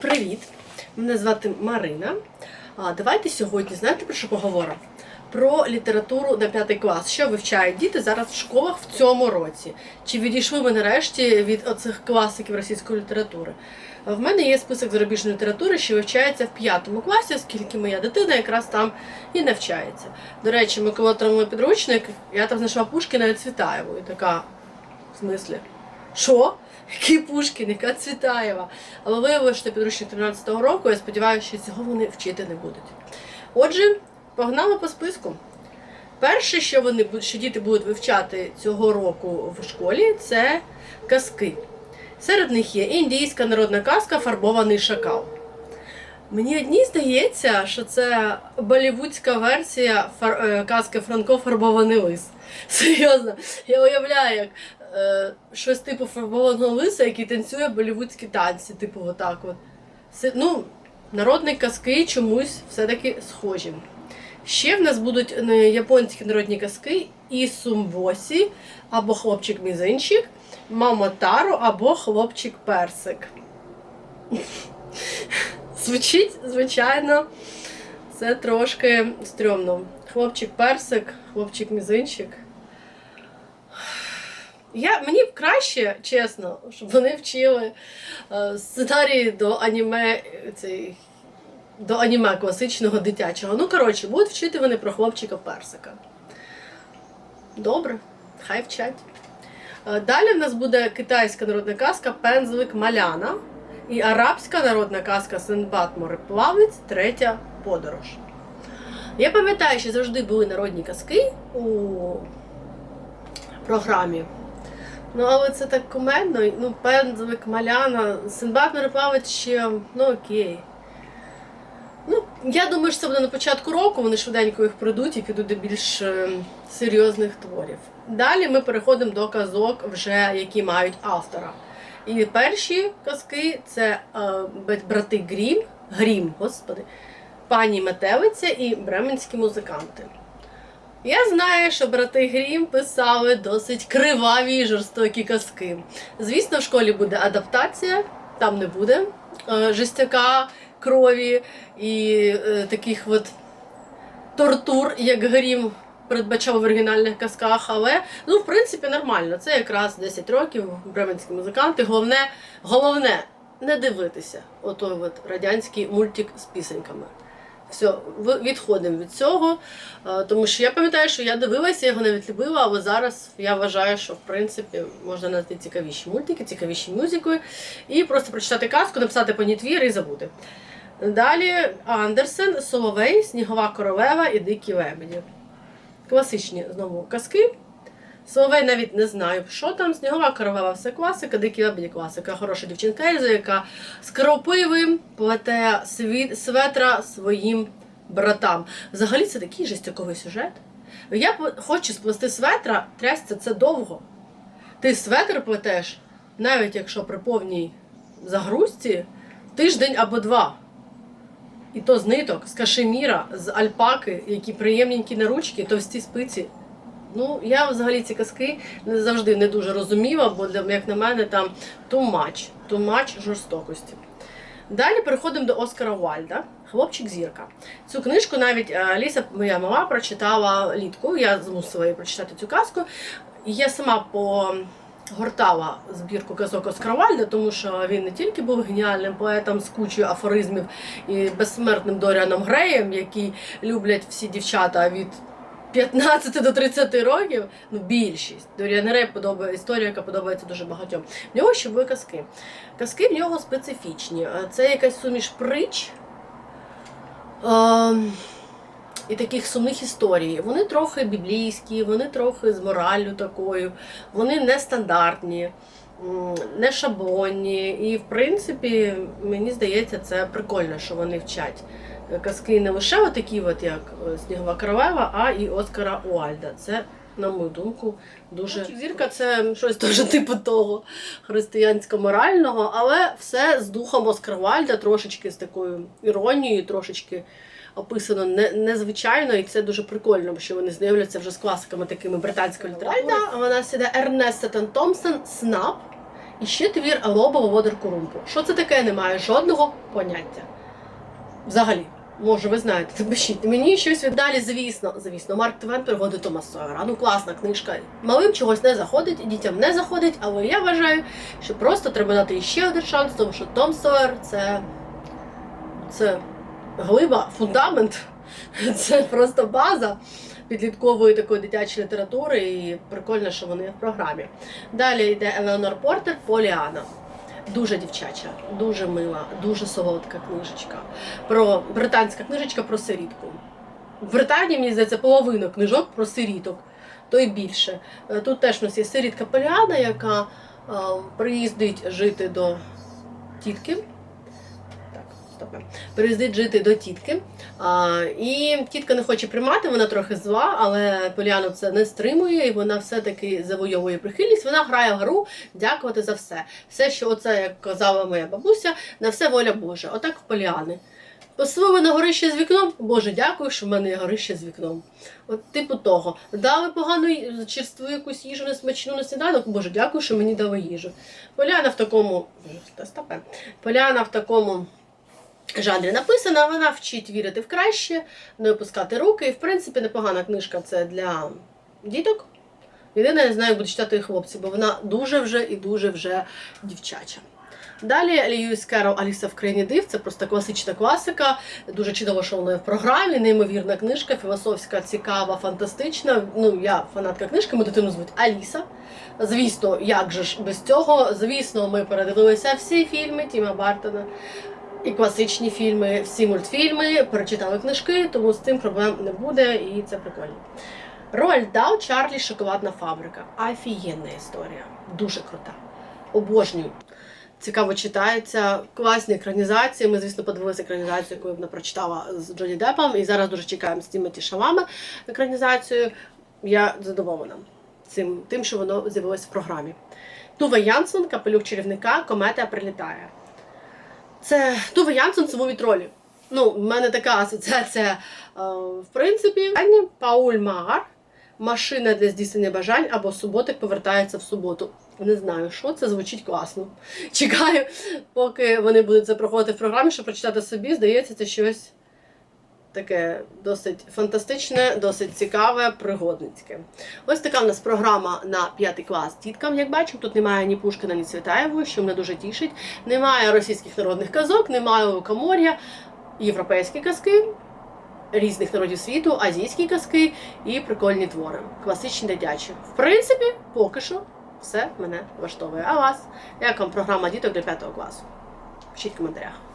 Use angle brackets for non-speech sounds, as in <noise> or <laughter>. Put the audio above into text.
Привіт! Мене звати Марина. А, Давайте сьогодні, знаєте, про що поговоримо? Про літературу на п'ятий клас. Що вивчають діти зараз в школах в цьому році? Чи відійшли ми нарешті від оцих класиків російської літератури? В мене є список зарубіжної літератури, що вивчається в п'ятому класі, оскільки моя дитина якраз там і навчається. До речі, ми коли отримали підручник, я там знайшла Пушкіна і Цвітаєву. І така, в смислі, що? Який Пушкін, яка Цвітаєва? Але виявилося, що підручник 13-го року, я сподіваюся, що цього вони вчити не будуть. Отже, погнали по списку. Перше, що вони що діти будуть вивчати цього року в школі, це казки. Серед них є індійська народна казка Фарбований шакал. Мені одній здається, що це болівудська версія е, казки Франко Фарбований лис. <laughs> Серйозно, я уявляю, як е, щось типу фарбованого лиса, який танцює болівудські танці, типу, отак от. Це, ну, народні казки чомусь все-таки схожі. Ще в нас будуть е, японські народні казки Ісумбосі, або хлопчик-мізинчик, Мамотаро або хлопчик-персик. <laughs> Звучить, звичайно, це трошки стрьомно. Хлопчик-персик, хлопчик-мізинчик. Я, мені б краще, чесно, щоб вони вчили е, сценарії до аніме, цей, до аніме класичного дитячого. Ну, коротше, будуть вчити вони про хлопчика-персика. Добре, хай вчать. Е, Далі в нас буде китайська народна казка Пензлик Маляна і арабська народна казка Синбад Мореплавець Третя подорож. Я пам'ятаю, що завжди були народні казки у програмі. Ну, але це так кумедно. Ну, Пензлик, Маляна, Синбад Мореплавець ну окей. Ну, я думаю, що це буде на початку року, вони швиденько їх пройдуть і підуть до більш е, серйозних творів. Далі ми переходимо до казок, вже які мають автора. І перші казки це е, брати Грім, Грім, господи, пані Метелиця і бременські музиканти. Я знаю, що брати Грім писали досить криваві і жорстокі казки. Звісно, в школі буде адаптація, там не буде е, жестяка, крові і е, таких от тортур, як Грім передбачав в оригінальних казках, але ну, в принципі, нормально. Це якраз 10 років, бременські музиканти. Головне, головне не дивитися отой от радянський мультик з пісеньками. Все, відходимо від цього. е, Тому що я пам'ятаю, що я дивилася, його навіть любила, але зараз я вважаю, що в принципі можна знайти цікавіші мультики, цікавіші мюзикли, і просто прочитати казку, написати по ній твір і забути. Далі Андерсен, Соловей, Снігова королева і Дикі лебеді. Класичні знову казки. Соловей навіть не знаю, що там. Снігова королева все класика, дикі лебеді класика. Хороша дівчинка Ельза, яка з кропивим плете світ, светра своїм братам. Взагалі це такий жестяковий сюжет. Я хочу сплести светра, трясся це довго. Ти светр плетеш, навіть якщо при повній загрузці, тиждень або два. І то з ниток, з кашеміра, з альпаки, які приємненькі на ручки, товсті спиці. Ну, я взагалі ці казки не завжди не дуже розуміла, бо як на мене, там too much жорстокості. Далі переходимо до Оскара Уальда, Хлопчик зірка. Цю книжку навіть е, Ліса, моя мама, прочитала літку. Я змусила її прочитати цю казку. Я сама погортала збірку казок Оскара Уальда, тому що він не тільки був геніальним поетом з кучою афоризмів і безсмертним Доріаном Греєм, який люблять всі дівчата від 15 до 30 років, ну більшість. Доріан Грей подобає історія, яка подобається дуже багатьом. В нього ще були казки. Казки в нього специфічні. Е, Це якась суміш притч ем, і таких сумних історій. Вони трохи біблійські, вони трохи з мораллю такою, вони нестандартні, не шаблонні. І, в принципі, мені здається, це прикольно, що вони вчать. Казки не лише отакі, от як е, Снігова королева, а і Оскара Уальда. Це, на мою думку, дуже зірка це щось дуже типу того християнсько-морального, але все з духом Оскара Уальда, трошечки з такою іронією, трошечки описано не, незвичайно, і це дуже прикольно, що вони знайомляться вже з класиками такими британської літератури. Вона сіде Ернест Сеттон Томпсон, Снап. І ще твір Лобова Водер Курумпу. Що це таке? Немає жодного поняття. Взагалі. Може, ви знаєте, напишіть мені щось віддалі, звісно, звісно, Марк Твен пригоди Тома Сойера. Ну, класна книжка. Малим чогось не заходить, дітям не заходить, але я вважаю, що просто треба дати ще один шанс, тому що Том Сойер це, це глиба, фундамент, <laughs> це просто база підліткової такої дитячої літератури, і прикольно, що вони в програмі. Далі йде Елеонор Портер Поліана. Дуже дівчача, дуже мила, дуже солодка книжечка. Про британська книжечка про сирітку. В Британії, мені здається, половина книжок про сиріток, то й більше. Е, Тут теж у нас є сирітка Поліана, яка е, приїздить жити до тітки. Так, стоп. Приїздить жити до тітки. А, і тітка не хоче приймати, вона трохи зла, але Поліану це не стримує, і вона все-таки завойовує прихильність. Вона грає в гру дякувати за все. Все, що оце, як казала моя бабуся, на все воля Божа. Отак в Поліани. Посилили на горище з вікном. Боже, дякую, що в мене є горище з вікном. От типу того. Дали погану черству якусь їжу несмачну на сніданок. Боже, дякую, що мені дали їжу. Поляна в такому. Поляна в такому. Жанрі написана, вона вчить вірити в краще, не опускати руки. І, в принципі, непогана книжка це для діток. Єдине, я знаю, як будуть читати і хлопці, бо вона дуже вже і дуже вже дівчача. Далі Льюіс Керол Аліса в країні див. Це просто класична класика. Дуже чудово, що вона в програмі. Неймовірна книжка, філософська, цікава, фантастична. Ну, я фанатка книжки, ми дитину звуть Аліса. Звісно, як же ж без цього? Звісно, ми передивилися всі фільми Тіма Бартона. І класичні фільми, всі мультфільми, перечитали книжки, тому з цим проблем не буде, і це прикольно. Роальд Дал, Чарлі, Шоколадна фабрика. Офігенна історія. Дуже крута. Обожнюю. Цікаво читається, класні екранізації. Ми, звісно, подивилися екранізацію, яку вона прочитала з Джоні Деппом. І зараз дуже чекаємо з Тімоті Шалами екранізацію. Я задоволена цим, тим, що воно з'явилось в програмі. Тува Янсон, капелюх чарівника, комета прилітає. Це Тува Янсон сумові тролі. Ну, в мене така асоціація. е, в принципі, Пауль Маар, машина для здійснення бажань або суботик повертається в суботу. Не знаю, що це звучить класно. Чекаю, поки вони будуть це проходити в програмі, щоб прочитати собі. Здається, це щось таке досить фантастичне, досить цікаве, пригодницьке. Ось така в нас програма на п'ятий клас діткам. Як бачимо, тут немає ні Пушкіна, ні Цвітаєвої, що мене дуже тішить. Немає російських народних казок, немає лукомор'я, європейські казки. Різних народів світу, азійські казки і прикольні твори, класичні дитячі. В принципі, поки що все мене влаштовує. А вас? Як вам програма діток до 5 класу? Пишіть в коментарях.